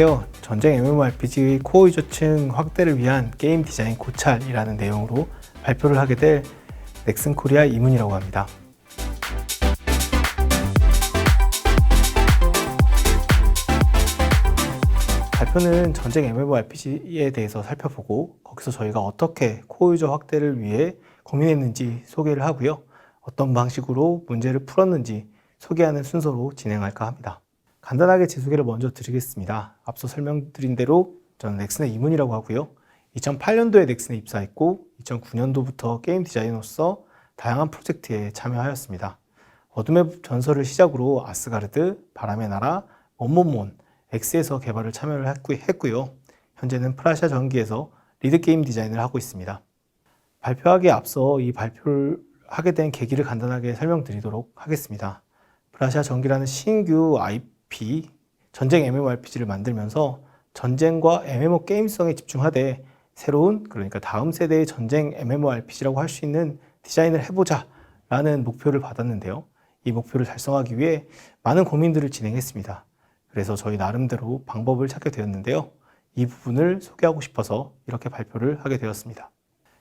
안녕하세요. 전쟁 MMORPG의 코어 유저층 확대를 위한 게임 디자인 고찰이라는 내용으로 발표를 하게 될 넥슨 코리아 이문이라고 합니다. 발표는 전쟁 MMORPG에 대해서 살펴보고 거기서 저희가 어떻게 코어 유저 확대를 위해 고민했는지 소개를 하고요. 어떤 방식으로 문제를 풀었는지 소개하는 순서로 진행할까 합니다. 간단하게 제 소개를 먼저 드리겠습니다. 앞서 설명드린 대로 저는 넥슨의 이문이라고 하고요. 2008년도에 넥슨에 입사했고 2009년도부터 게임 디자이너로서 다양한 프로젝트에 참여하였습니다. 어둠의 전설을 시작으로 아스가르드, 바람의 나라, 몬몬몬, X에서 개발을 참여를 했고- 했고요. 현재는 프라시아 전기에서 리드 게임 디자인을 하고 있습니다. 발표하기에 앞서 이 발표를 하게 된 계기를 간단하게 설명드리도록 하겠습니다. 브라시아 전기라는 신규 IP 전쟁 MMORPG를 만들면서 전쟁과 MMO 게임성에 집중하되 새로운 그러니까 다음 세대의 전쟁 MMORPG라고 할 수 있는 디자인을 해보자 라는 목표를 받았는데요. 이 목표를 달성하기 위해 많은 고민들을 진행했습니다. 그래서 저희 나름대로 방법을 찾게 되었는데요. 이 부분을 소개하고 싶어서 이렇게 발표를 하게 되었습니다.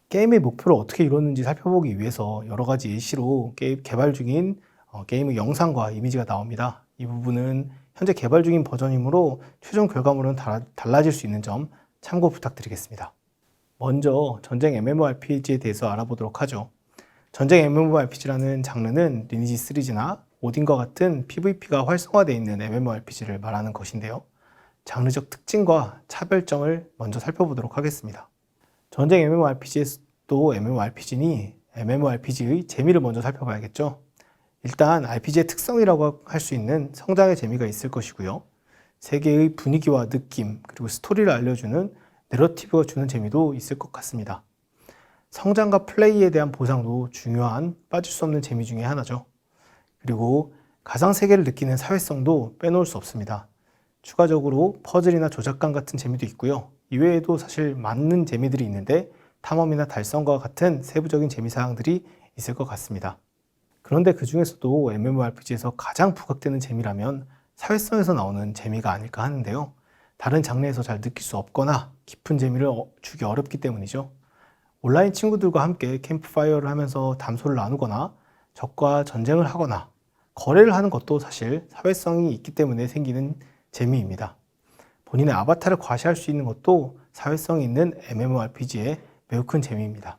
게임의 목표를 어떻게 이뤘는지 살펴보기 위해서 여러 가지 예시로 게임 개발 중인 어, 게임의 영상과 이미지가 나옵니다. 이 부분은 현재 개발 중인 버전이므로 최종 결과물은 다- 달라질 수 있는 점 참고 부탁드리겠습니다. 먼저 전쟁 MMORPG에 대해서 알아보도록 하죠. 전쟁 MMORPG라는 장르는 리니지 시리즈나 오딘과 같은 PVP가 활성화되어 있는 MMORPG를 말하는 것인데요. 장르적 특징과 차별점을 먼저 살펴보도록 하겠습니다. 전쟁 MMORPG에도 MMORPG니 MMORPG의 재미를 먼저 살펴봐야겠죠. 일단 RPG의 특성이라고 할 수 있는 성장의 재미가 있을 것이고요. 세계의 분위기와 느낌, 그리고 스토리를 알려주는 내러티브가 주는 재미도 있을 것 같습니다. 성장과 플레이에 대한 보상도 중요한 빠질 수 없는 재미 중에 하나죠. 그리고 가상 세계를 느끼는 사회성도 빼놓을 수 없습니다. 추가적으로 퍼즐이나 조작감 같은 재미도 있고요. 이외에도 사실 많은 재미들이 있는데 탐험이나 달성과 같은 세부적인 재미 사항들이 있을 것 같습니다. 그런데 그 중에서도 MMORPG에서 가장 부각되는 재미라면 사회성에서 나오는 재미가 아닐까 하는데요. 다른 장르에서 잘 느낄 수 없거나 깊은 재미를 어- 주기 어렵기 때문이죠. 온라인 친구들과 함께 캠프파이어를 하면서 담소를 나누거나 적과 전쟁을 하거나 거래를 하는 것도 사실 사회성이 있기 때문에 생기는 재미입니다. 본인의 아바타를 과시할 수 있는 것도 사회성이 있는 MMORPG의 매우 큰 재미입니다.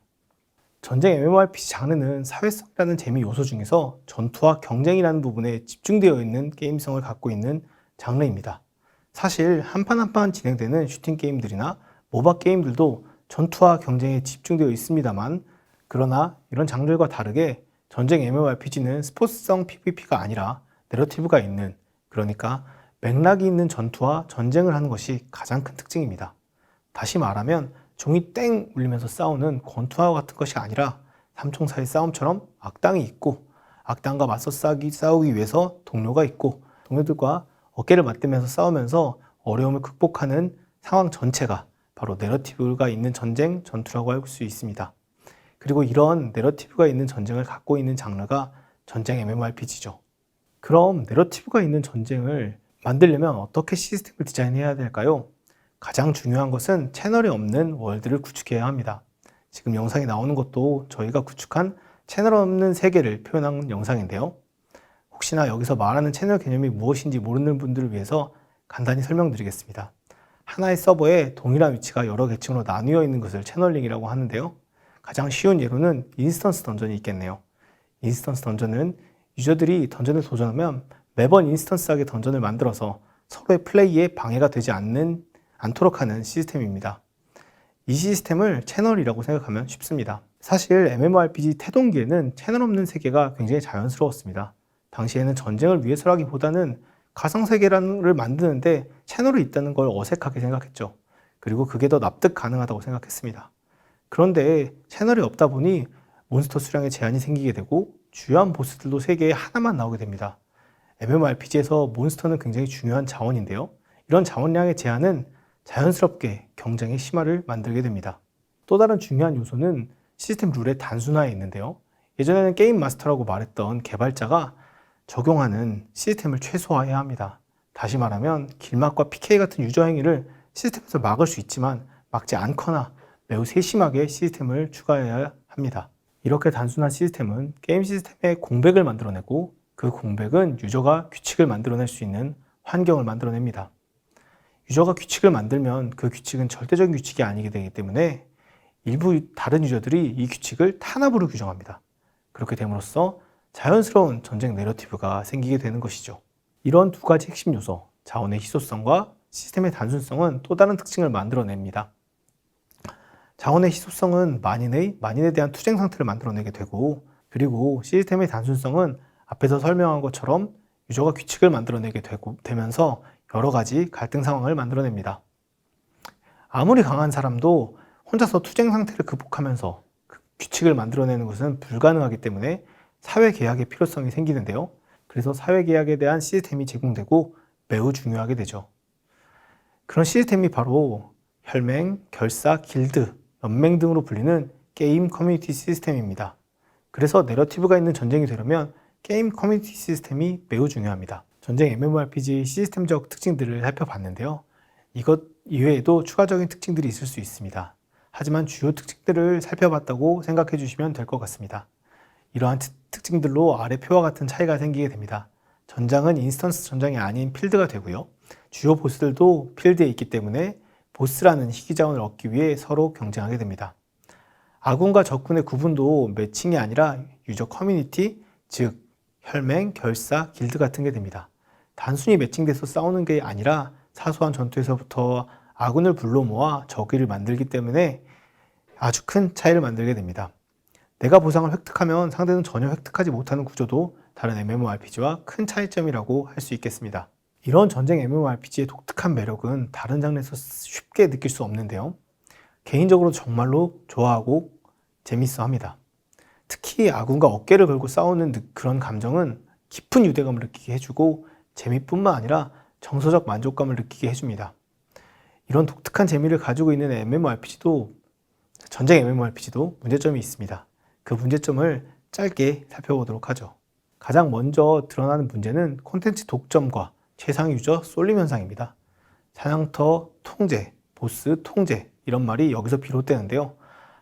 전쟁 MMORPG 장르는 사회성이라는 재미 요소 중에서 전투와 경쟁이라는 부분에 집중되어 있는 게임성을 갖고 있는 장르입니다. 사실 한판 한 판 진행되는 슈팅 게임들이나 모바 게임들도 전투와 경쟁에 집중되어 있습니다만 그러나 이런 장르과 다르게 전쟁 MMORPG는 스포츠성 PVP가 아니라 내러티브가 있는 그러니까 맥락이 있는 전투와 전쟁을 하는 것이 가장 큰 특징입니다. 다시 말하면 종이 땡 울리면서 싸우는 권투와 같은 것이 아니라 삼총사의 싸움처럼 악당이 있고 악당과 맞서 싸기, 싸우기 위해서 동료가 있고 동료들과 어깨를 맞대면서 싸우면서 어려움을 극복하는 상황 전체가 바로 내러티브가 있는 전쟁, 전투라고 할 수 있습니다. 그리고 이런 내러티브가 있는 전쟁을 갖고 있는 장르가 전쟁 MMORPG죠. 그럼 내러티브가 있는 전쟁을 만들려면 어떻게 시스템을 디자인해야 될까요? 가장 중요한 것은 채널이 없는 월드를 구축해야 합니다. 지금 영상이 나오는 것도 저희가 구축한 채널 없는 세계를 표현한 영상인데요. 혹시나 여기서 말하는 채널 개념이 무엇인지 모르는 분들을 위해서 간단히 설명드리겠습니다. 하나의 서버에 동일한 위치가 여러 계층으로 나뉘어 있는 것을 채널링이라고 하는데요. 가장 쉬운 예로는 인스턴스 던전이 있겠네요. 인스턴스 던전은 유저들이 던전을 도전하면 매번 인스턴스하게 던전을 만들어서 서로의 플레이에 방해가 되지 않는 않도록 하는 시스템입니다. 이 시스템을 채널이라고 생각하면 쉽습니다. 사실 MMORPG 태동기에는 채널 없는 세계가 굉장히 자연스러웠습니다. 당시에는 전쟁을 위해서라기보다는 가상세계를 만드는데 채널이 있다는 걸 어색하게 생각했죠. 그리고 그게 더 납득 가능하다고 생각했습니다. 그런데 채널이 없다 보니 몬스터 수량에 제한이 생기게 되고 주요한 보스들도 세계에 하나만 나오게 됩니다. MMORPG에서 몬스터는 굉장히 중요한 자원인데요. 이런 자원량의 제한은 자연스럽게 경쟁의 심화를 만들게 됩니다. 또 다른 중요한 요소는 시스템 룰의 단순화에 있는데요. 예전에는 게임 마스터라고 말했던 개발자가 적용하는 시스템을 최소화해야 합니다. 다시 말하면 길막과 PK 같은 유저 행위를 시스템에서 막을 수 있지만 막지 않거나 매우 세심하게 시스템을 추가해야 합니다. 이렇게 단순한 시스템은 게임 시스템에 공백을 만들어내고 그 공백은 유저가 규칙을 만들어낼 수 있는 환경을 만들어냅니다. 유저가 규칙을 만들면 그 규칙은 절대적인 규칙이 아니게 되기 때문에 일부 다른 유저들이 이 규칙을 탄압으로 규정합니다. 그렇게 됨으로써 자연스러운 전쟁 내러티브가 생기게 되는 것이죠. 이런 두 가지 핵심 요소, 자원의 희소성과 시스템의 단순성은 또 다른 특징을 만들어냅니다. 자원의 희소성은 만인의 만인에 대한 투쟁 상태를 만들어내게 되고 그리고 시스템의 단순성은 앞에서 설명한 것처럼 유저가 규칙을 만들어내게 되고 되면서 여러 가지 갈등 상황을 만들어냅니다. 아무리 강한 사람도 혼자서 투쟁 상태를 극복하면서 그 규칙을 만들어내는 것은 불가능하기 때문에 사회 계약의 필요성이 생기는데요. 그래서 사회 계약에 대한 시스템이 제공되고 매우 중요하게 되죠. 그런 시스템이 바로 혈맹, 결사, 길드, 연맹 등으로 불리는 게임 커뮤니티 시스템입니다. 그래서 내러티브가 있는 전쟁이 되려면 게임 커뮤니티 시스템이 매우 중요합니다. 전쟁 MMORPG 시스템적 특징들을 살펴봤는데요. 이것 이외에도 추가적인 특징들이 있을 수 있습니다. 하지만 주요 특징들을 살펴봤다고 생각해 주시면 될 것 같습니다. 이러한 특- 특징들로 아래 표와 같은 차이가 생기게 됩니다. 전장은 인스턴스 전장이 아닌 필드가 되고요. 주요 보스들도 필드에 있기 때문에 보스라는 희귀자원을 얻기 위해 서로 경쟁하게 됩니다. 아군과 적군의 구분도 매칭이 아니라 유저 커뮤니티, 즉 혈맹, 결사, 길드 같은 게 됩니다. 단순히 매칭돼서 싸우는 게 아니라 사소한 전투에서부터 아군을 불러 모아 적의를 만들기 때문에 아주 큰 차이를 만들게 됩니다. 내가 보상을 획득하면 상대는 전혀 획득하지 못하는 구조도 다른 MMORPG와 큰 차이점이라고 할 수 있겠습니다. 이런 전쟁 MMORPG의 독특한 매력은 다른 장르에서 쉽게 느낄 수 없는데요. 개인적으로 정말로 좋아하고 재밌어 합니다. 특히 아군과 어깨를 걸고 싸우는 느- 그런 감정은 깊은 유대감을 느끼게 해주고 재미뿐만 아니라 정서적 만족감을 느끼게 해줍니다. 이런 독특한 재미를 가지고 있는 MMORPG도 전쟁 MMORPG도 문제점이 있습니다. 그 문제점을 짧게 살펴보도록 하죠. 가장 먼저 드러나는 문제는 콘텐츠 독점과 최상 유저 쏠림 현상입니다. 사냥터 통제, 보스 통제 이런 말이 여기서 비롯되는데요.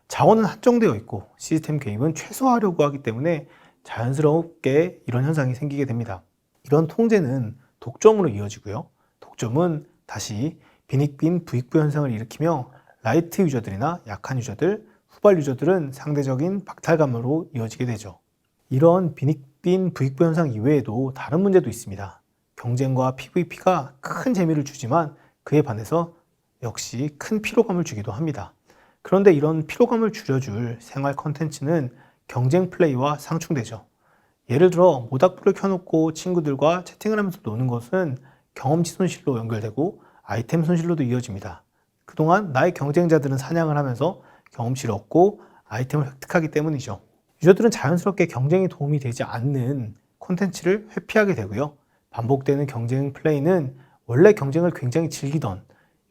자원은 한정되어 있고 시스템 개입은 최소화하려고 하기 때문에 자연스럽게 이런 현상이 생기게 됩니다. 이런 통제는 독점으로 이어지고요. 독점은 다시 빈익빈 부익부 현상을 일으키며 라이트 유저들이나 약한 유저들, 후발 유저들은 상대적인 박탈감으로 이어지게 되죠. 이런 빈익빈 부익부 현상 이외에도 다른 문제도 있습니다. 경쟁과 PVP가 큰 재미를 주지만 그에 반해서 역시 큰 피로감을 주기도 합니다. 그런데 이런 피로감을 줄여줄 생활 컨텐츠는 경쟁 플레이와 상충되죠. 예를 들어 모닥불을 켜놓고 친구들과 채팅을 하면서 노는 것은 경험치 손실로 연결되고 아이템 손실로도 이어집니다. 그동안 나의 경쟁자들은 사냥을 하면서 경험치를 얻고 아이템을 획득하기 때문이죠. 유저들은 자연스럽게 경쟁에 도움이 되지 않는 콘텐츠를 회피하게 되고요. 반복되는 경쟁 플레이는 원래 경쟁을 굉장히 즐기던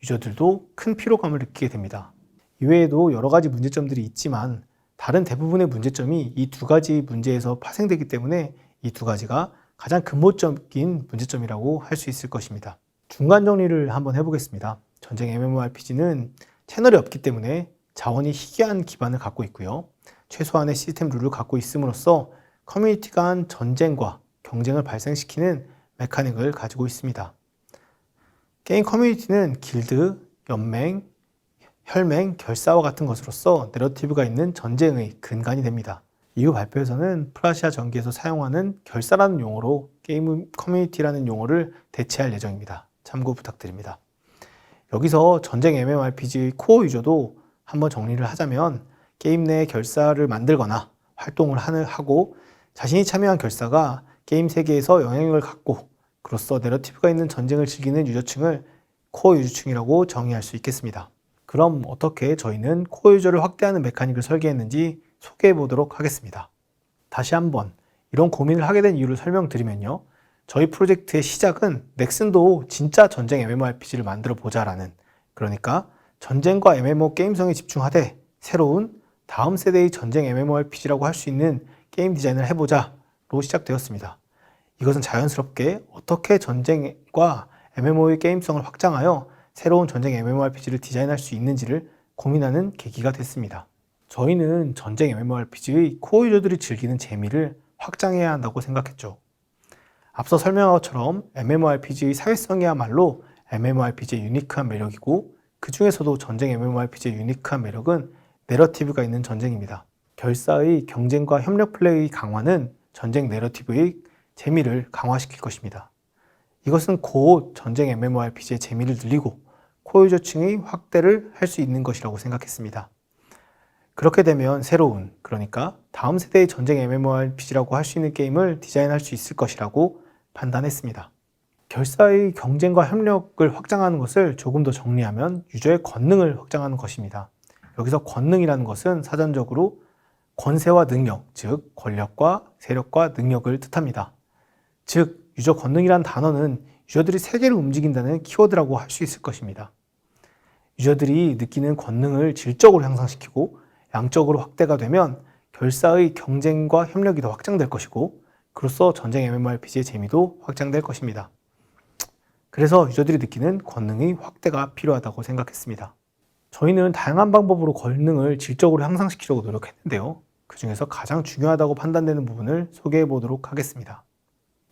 유저들도 큰 피로감을 느끼게 됩니다. 이외에도 여러 가지 문제점들이 있지만 다른 대부분의 문제점이 이 두 가지 문제에서 파생되기 때문에 이 두 가지가 가장 근본적인 문제점이라고 할 수 있을 것입니다. 중간 정리를 한번 해보겠습니다. 전쟁 MMORPG는 채널이 없기 때문에 자원이 희귀한 기반을 갖고 있고요. 최소한의 시스템 룰을 갖고 있음으로써 커뮤니티 간 전쟁과 경쟁을 발생시키는 메카닉을 가지고 있습니다. 게임 커뮤니티는 길드, 연맹, 혈맹, 결사와 같은 것으로서 내러티브가 있는 전쟁의 근간이 됩니다. 이후 발표에서는 프라시아 전기에서 사용하는 결사라는 용어로 게임 커뮤니티라는 용어를 대체할 예정입니다. 참고 부탁드립니다. 여기서 전쟁 MMORPG 코어 유저도 한번 정리를 하자면 게임 내 결사를 만들거나 활동을 하고 자신이 참여한 결사가 게임 세계에서 영향력을 갖고 그로써 내러티브가 있는 전쟁을 즐기는 유저층을 코어 유저층이라고 정의할 수 있겠습니다. 그럼 어떻게 저희는 코어 유저를 확대하는 메카닉을 설계했는지 소개해 보도록 하겠습니다. 다시 한번 이런 고민을 하게 된 이유를 설명드리면요. 저희 프로젝트의 시작은 넥슨도 진짜 전쟁 MMORPG를 만들어 보자라는 그러니까 전쟁과 MMO 게임성에 집중하되 새로운 다음 세대의 전쟁 MMORPG라고 할 수 있는 게임 디자인을 해보자로 시작되었습니다. 이것은 자연스럽게 어떻게 전쟁과 MMO의 게임성을 확장하여 새로운 전쟁 MMORPG를 디자인할 수 있는지를 고민하는 계기가 됐습니다. 저희는 전쟁 MMORPG의 코어 유저들이 즐기는 재미를 확장해야 한다고 생각했죠. 앞서 설명한 것처럼 MMORPG의 사회성이야말로 MMORPG의 유니크한 매력이고 그 중에서도 전쟁 MMORPG의 유니크한 매력은 내러티브가 있는 전쟁입니다. 결사의 경쟁과 협력 플레이 강화는 전쟁 내러티브의 재미를 강화시킬 것입니다. 이것은 곧 전쟁 MMORPG의 재미를 늘리고 코어 유저층의 확대를 할 수 있는 것이라고 생각했습니다. 그렇게 되면 새로운, 그러니까 다음 세대의 전쟁 MMORPG라고 할 수 있는 게임을 디자인할 수 있을 것이라고 판단했습니다. 결사의 경쟁과 협력을 확장하는 것을 조금 더 정리하면 유저의 권능을 확장하는 것입니다. 여기서 권능이라는 것은 사전적으로 권세와 능력, 즉 권력과 세력과 능력을 뜻합니다. 즉 유저 권능이란 단어는 유저들이 세계를 움직인다는 키워드라고 할 수 있을 것입니다. 유저들이 느끼는 권능을 질적으로 향상시키고 양적으로 확대가 되면 결사의 경쟁과 협력이 더 확장될 것이고 그로써 전쟁 MMORPG의 재미도 확장될 것입니다. 그래서 유저들이 느끼는 권능의 확대가 필요하다고 생각했습니다. 저희는 다양한 방법으로 권능을 질적으로 향상시키려고 노력했는데요. 그 중에서 가장 중요하다고 판단되는 부분을 소개해 보도록 하겠습니다.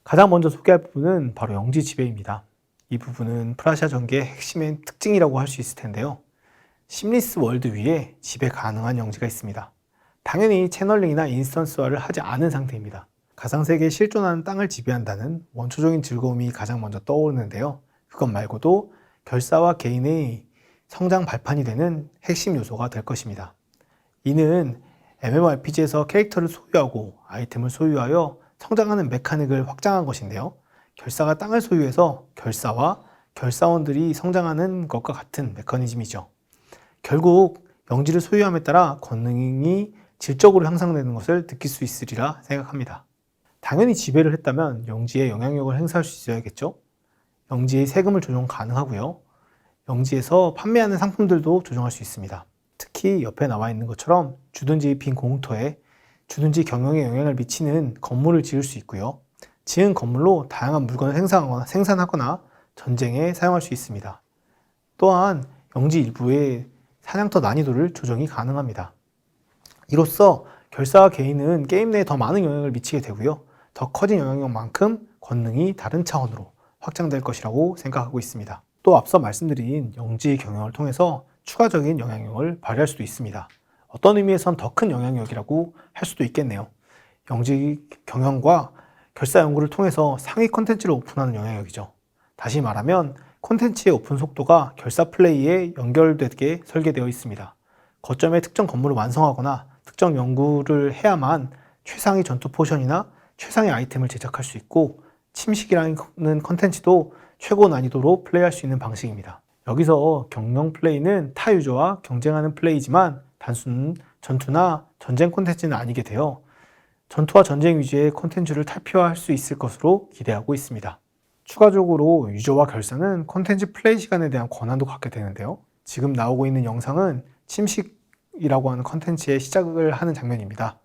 가장 먼저 소개할 부분은 바로 영지 지배입니다. 이 부분은 프라시아 전개의 핵심의 특징이라고 할 수 있을 텐데요. 심리스 월드 위에 지배 가능한 영지가 있습니다. 당연히 채널링이나 인스턴스화를 하지 않은 상태입니다. 가상세계에 실존하는 땅을 지배한다는 원초적인 즐거움이 가장 먼저 떠오르는데요. 그것 말고도 결사와 개인의 성장 발판이 되는 핵심 요소가 될 것입니다. 이는 MMORPG에서 캐릭터를 소유하고 아이템을 소유하여 성장하는 메카닉을 확장한 것인데요. 결사가 땅을 소유해서 결사와 결사원들이 성장하는 것과 같은 메커니즘이죠. 결국 영지를 소유함에 따라 권능이 질적으로 향상되는 것을 느낄 수 있으리라 생각합니다. 당연히 지배를 했다면 영지에 영향력을 행사할 수 있어야겠죠. 영지의 세금을 조정 가능하고요. 영지에서 판매하는 상품들도 조정할 수 있습니다. 특히 옆에 나와 있는 것처럼 주둔지 빈 공터에 주둔지 경영에 영향을 미치는 건물을 지을 수 있고요. 지은 건물로 다양한 물건을 생산하거나, 생산하거나 전쟁에 사용할 수 있습니다. 또한 영지 일부의 사냥터 난이도를 조정이 가능합니다. 이로써 결사와 개인은 게임 내에 더 많은 영향을 미치게 되고요. 더 커진 영향력만큼 권능이 다른 차원으로 확장될 것이라고 생각하고 있습니다. 또 앞서 말씀드린 영지 경영을 통해서 추가적인 영향력을 발휘할 수도 있습니다. 어떤 의미에선 더 큰 영향력이라고 할 수도 있겠네요. 영지 경영과 결사 연구를 통해서 상위 콘텐츠를 오픈하는 영향력이죠. 다시 말하면 콘텐츠의 오픈 속도가 결사 플레이에 연결되게 설계되어 있습니다. 거점의 특정 건물을 완성하거나 특정 연구를 해야만 최상의 전투 포션이나 최상의 아이템을 제작할 수 있고 침식이라는 컨텐츠도 최고 난이도로 플레이할 수 있는 방식입니다. 여기서 경영 플레이는 타 유저와 경쟁하는 플레이지만 단순 전투나 전쟁 콘텐츠는 아니게 되어 전투와 전쟁 위주의 콘텐츠를 탈피화할 수 있을 것으로 기대하고 있습니다. 추가적으로 유저와 결사는 콘텐츠 플레이 시간에 대한 권한도 갖게 되는데요. 지금 나오고 있는 영상은 침식이라고 하는 콘텐츠의 시작을 하는 장면입니다.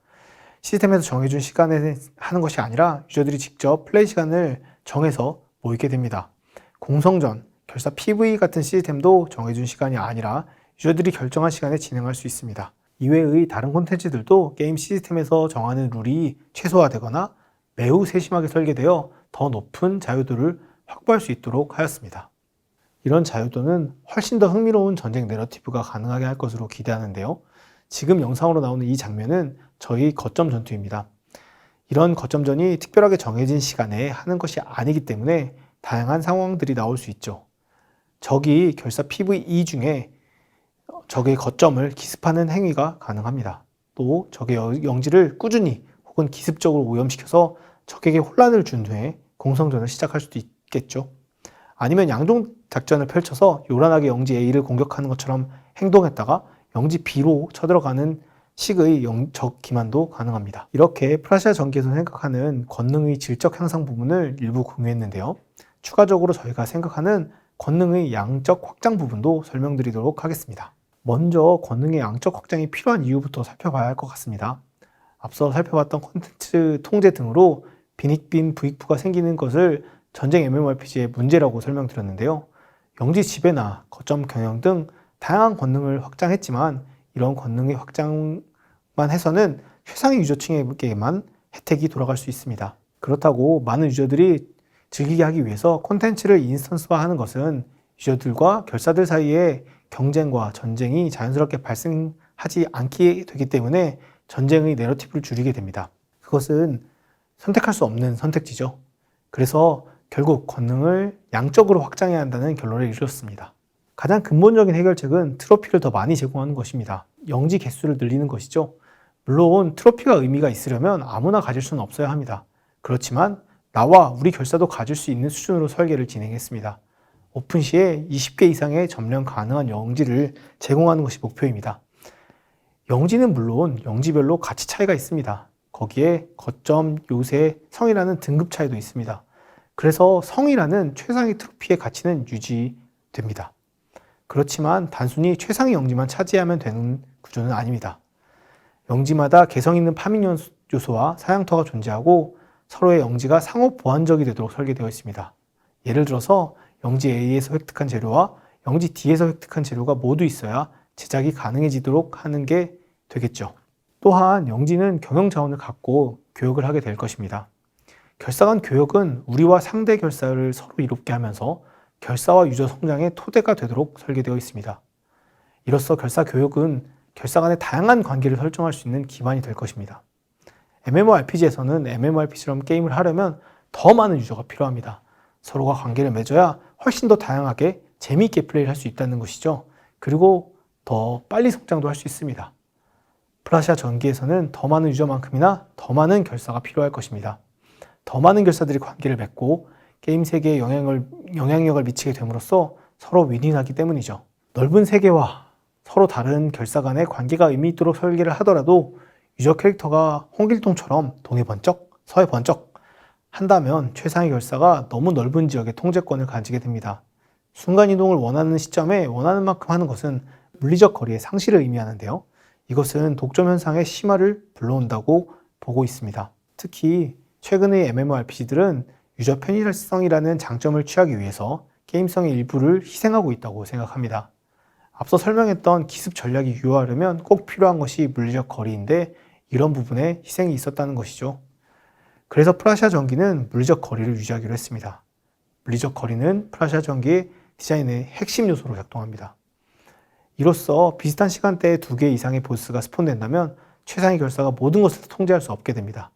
시스템에서 정해준 시간에 하는 것이 아니라 유저들이 직접 플레이 시간을 정해서 모이게 됩니다. 공성전, 결사 PV 같은 시스템도 정해준 시간이 아니라 유저들이 결정한 시간에 진행할 수 있습니다. 이외의 다른 콘텐츠들도 게임 시스템에서 정하는 룰이 최소화되거나 매우 세심하게 설계되어 더 높은 자유도를 확보할 수 있도록 하였습니다. 이런 자유도는 훨씬 더 흥미로운 전쟁 내러티브가 가능하게 할 것으로 기대하는데요. 지금 영상으로 나오는 이 장면은 저희 거점 전투입니다. 이런 거점전이 특별하게 정해진 시간에 하는 것이 아니기 때문에 다양한 상황들이 나올 수 있죠. 적이 결사 PVE 중에 적의 거점을 기습하는 행위가 가능합니다. 또 적의 영지를 꾸준히 혹은 기습적으로 오염시켜서 적에게 혼란을 준 후에 공성전을 시작할 수도 있겠죠. 아니면 양종 작전을 펼쳐서 요란하게 영지 A를 공격하는 것처럼 행동했다가 영지 B로 쳐들어가는 식의 영적 기만도 가능합니다. 이렇게 프라시아 전기에서 생각하는 권능의 질적 향상 부분을 일부 공유했는데요. 추가적으로 저희가 생각하는 권능의 양적 확장 부분도 설명드리도록 하겠습니다. 먼저 권능의 양적 확장이 필요한 이유부터 살펴봐야 할 것 같습니다. 앞서 살펴봤던 콘텐츠 통제 등으로 빈익빈 부익부가 생기는 것을 전쟁 MMORPG의 문제라고 설명드렸는데요. 영지 지배나 거점 경영 등 다양한 권능을 확장했지만 이런 권능의 확장만 해서는 최상위 유저층에게만 혜택이 돌아갈 수 있습니다. 그렇다고 많은 유저들이 즐기게 하기 위해서 콘텐츠를 인스턴스화하는 것은 유저들과 결사들 사이에 경쟁과 전쟁이 자연스럽게 발생하지 않게 되기 때문에 전쟁의 내러티브를 줄이게 됩니다. 그것은 선택할 수 없는 선택지죠. 그래서 결국 권능을 양적으로 확장해야 한다는 결론을 이루었습니다. 가장 근본적인 해결책은 트로피를 더 많이 제공하는 것입니다. 영지 개수를 늘리는 것이죠. 물론 트로피가 의미가 있으려면 아무나 가질 수는 없어야 합니다. 그렇지만 나와 우리 결사도 가질 수 있는 수준으로 설계를 진행했습니다. 오픈 시에 20개 이상의 점령 가능한 영지를 제공하는 것이 목표입니다. 영지는 물론 영지별로 가치 차이가 있습니다. 거기에 거점, 요새, 성이라는 등급 차이도 있습니다. 그래서 성이라는 최상위 트로피의 가치는 유지됩니다. 그렇지만 단순히 최상위 영지만 차지하면 되는 구조는 아닙니다. 영지마다 개성 있는 파밍 요소와 사양터가 존재하고 서로의 영지가 상호 보완적이 되도록 설계되어 있습니다. 예를 들어서 영지 A에서 획득한 재료와 영지 D에서 획득한 재료가 모두 있어야 제작이 가능해지도록 하는 게 되겠죠. 또한 영지는 경영 자원을 갖고 교역을 하게 될 것입니다. 결사 간 교역은 우리와 상대 결사를 서로 이롭게 하면서 결사와 유저 성장의 토대가 되도록 설계되어 있습니다. 이로써 결사 교역은 결사 간의 다양한 관계를 설정할 수 있는 기반이 될 것입니다. MMORPG에서는 MMORPG처럼 게임을 하려면 더 많은 유저가 필요합니다. 서로가 관계를 맺어야 훨씬 더 다양하게 재미있게 플레이를 할 수 있다는 것이죠. 그리고 더 빨리 성장도 할 수 있습니다. 플라시아 전기에서는 더 많은 유저만큼이나 더 많은 결사가 필요할 것입니다. 더 많은 결사들이 관계를 맺고 게임 세계에 영향을, 영향력을 미치게 됨으로써 서로 윈윈하기 때문이죠. 넓은 세계와 서로 다른 결사 간의 관계가 의미 있도록 설계를 하더라도 유저 캐릭터가 홍길동처럼 동해 번쩍, 서해 번쩍 한다면 최상위 결사가 너무 넓은 지역의 통제권을 가지게 됩니다. 순간이동을 원하는 시점에 원하는 만큼 하는 것은 물리적 거리의 상실을 의미하는데요. 이것은 독점 현상의 심화를 불러온다고 보고 있습니다. 특히 최근의 MMORPG들은 유저 편의성이라는 장점을 취하기 위해서 게임성의 일부를 희생하고 있다고 생각합니다. 앞서 설명했던 기습 전략이 유효하려면 꼭 필요한 것이 물리적 거리인데 이런 부분에 희생이 있었다는 것이죠. 그래서 프라시아 전기는 물리적 거리를 유지하기로 했습니다. 물리적 거리는 프라시아 전기의 디자인의 핵심 요소로 작동합니다. 이로써 비슷한 시간대에 두 개 이상의 보스가 스폰된다면 최상위 결사가 모든 것을 통제할 수 없게 됩니다.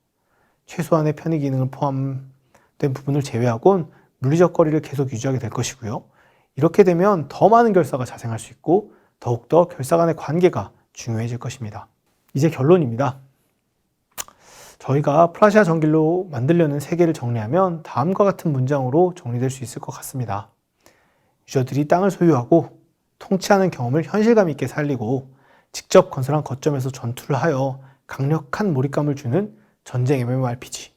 최소한의 편의 기능을 포함된 부분을 제외하곤 물리적 거리를 계속 유지하게 될 것이고요. 이렇게 되면 더 많은 결사가 자생할 수 있고 더욱더 결사 간의 관계가 중요해질 것입니다. 이제 결론입니다. 저희가 플라시아 전길로 만들려는 세계를 정리하면 다음과 같은 문장으로 정리될 수 있을 것 같습니다. 유저들이 땅을 소유하고 통치하는 경험을 현실감 있게 살리고 직접 건설한 거점에서 전투를 하여 강력한 몰입감을 주는 전쟁 MMORPG.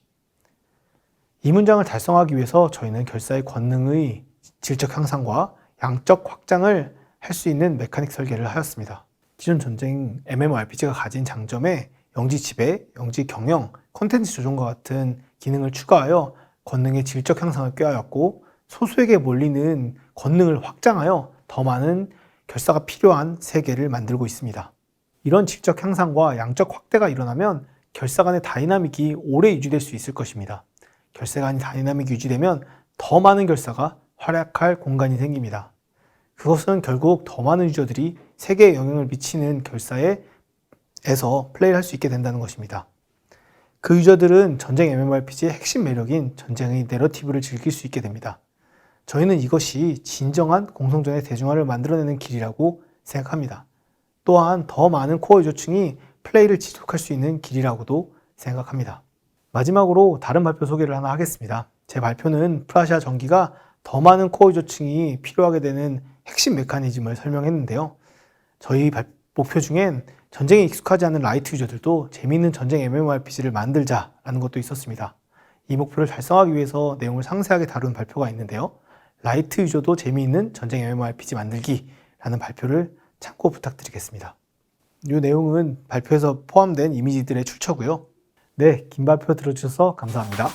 이 문장을 달성하기 위해서 저희는 결사의 권능의 질적 향상과 양적 확장을 할 수 있는 메카닉 설계를 하였습니다. 기존 전쟁 MMORPG가 가진 장점에 영지 지배, 영지 경영, 콘텐츠 조정과 같은 기능을 추가하여 권능의 질적 향상을 꾀하였고 소수에게 몰리는 권능을 확장하여 더 많은 결사가 필요한 세계를 만들고 있습니다. 이런 질적 향상과 양적 확대가 일어나면 결사 간의 다이나믹이 오래 유지될 수 있을 것입니다. 결사 간의 다이나믹이 유지되면 더 많은 결사가 활약할 공간이 생깁니다. 그것은 결국 더 많은 유저들이 세계에 영향을 미치는 결사 에서 플레이를 할 수 있게 된다는 것입니다. 그 유저들은 전쟁 MMORPG의 핵심 매력인 전쟁의 내러티브를 즐길 수 있게 됩니다. 저희는 이것이 진정한 공성전의 대중화를 만들어내는 길이라고 생각합니다. 또한 더 많은 코어 유저층이 플레이를 지속할 수 있는 길이라고도 생각합니다. 마지막으로 다른 발표 소개를 하나 하겠습니다. 제 발표는 프라시아 전기가 더 많은 코어 유저층이 필요하게 되는 핵심 메커니즘을 설명했는데요. 저희 목표 중엔 전쟁에 익숙하지 않은 라이트 유저들도 재미있는 전쟁 MMORPG를 만들자라는 것도 있었습니다. 이 목표를 달성하기 위해서 내용을 상세하게 다룬 발표가 있는데요. 라이트 유저도 재미있는 전쟁 MMORPG 만들기라는 발표를 참고 부탁드리겠습니다. 이 내용은 발표에서 포함된 이미지들의 출처고요. 네, 긴 발표 들어주셔서 감사합니다.